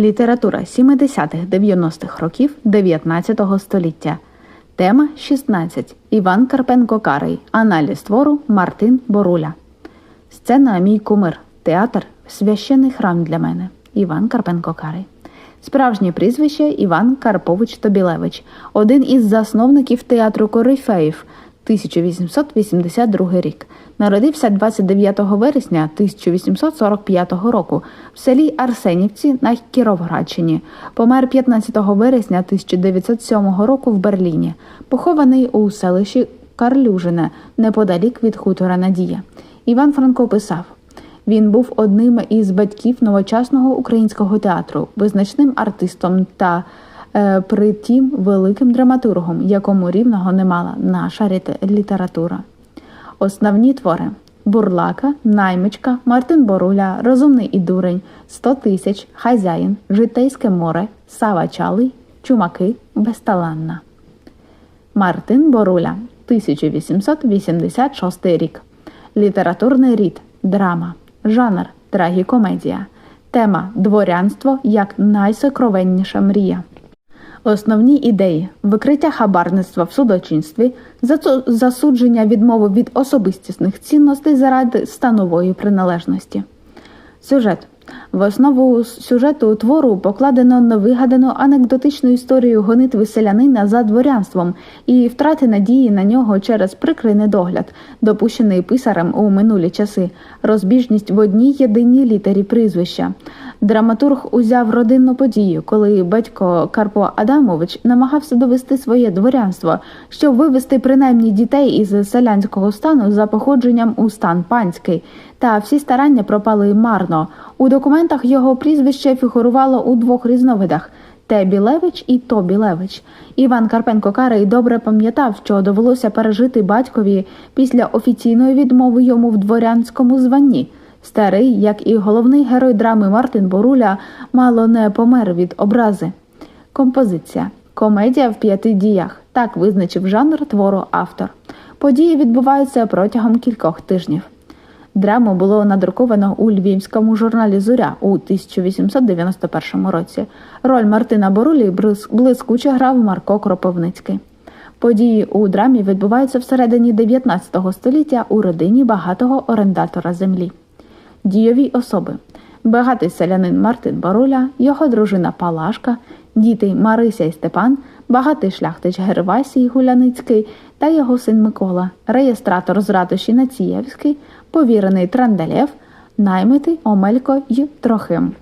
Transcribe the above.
Література 70-х-90-х років 19 століття. Тема 16. Іван Карпенко Карий. Аналіз твору Мартин Боруля. Сцена Мій кумир. Театр Священний храм для мене. Іван Карпенко Карий. Справжнє прізвище Іван Карпович Тобілевич, один із засновників театру Корифеїв, 1882 рік. Народився 29 вересня 1845 року в селі Арсенівці на Кіровградщині. Помер 15 вересня 1907 року в Берліні. Похований у селищі Карлюжине неподалік від хутора Надія. Іван Франко писав. Він був одним із батьків новочасного українського театру, визначним артистом та е, притім великим драматургом, якому рівного не мала наша література. Основні твори: Бурлака, Наймичка, Мартин Боруля, Розумний і дурень, Сто тисяч, Хазяїн, Житейське море, Сава Чалий, Чумаки, Безталанна. Мартин Боруля, 1886 рік. Літературний рід, драма, жанр, трагікомедія. Тема дворянство як найсокровенніша мрія. Основні ідеї: викриття хабарництва в судочинстві, засудження відмови від особистісних цінностей заради станової приналежності. Сюжет. В основу сюжету твору покладено невигадану анекдотичну історію гонитви селянина за дворянством і втрати надії на нього через прикрий недогляд, допущений писарем у минулі часи, розбіжність в одній єдиній літері прізвища. Драматург узяв родинну подію, коли батько Карпо Адамович намагався довести своє дворянство, щоб вивести принаймні дітей із селянського стану за походженням у стан панський. Та всі старання пропали марно. У документах його прізвище фігурувало у двох різновидах. Т. Білевич і То Білевич. Іван Карпенко Карий добре пам'ятав, що довелося пережити батькові після офіційної відмови йому в дворянському званні. Старий, як і головний герой драми Мартин Боруля, мало не помер від образи. Композиція. Комедія в п'яти діях. Так визначив жанр твору автор. Події відбуваються протягом кількох тижнів. Драму було надруковано у львівському журналі Зоря у 1891 році. Роль Мартина Борулі блискуче грав Марко Кропивницький. Події у драмі відбуваються всередині 19 століття у родині багатого орендатора землі. Дійові особи: багатий селянин Мартин Баруля, його дружина Палашка, діти Марися і Степан, багатий шляхтич Гервасій Гуляницький та його син Микола, реєстратор з ратуші Націєвський, повірений Трандалєв, наймитий Омелько й Трохим.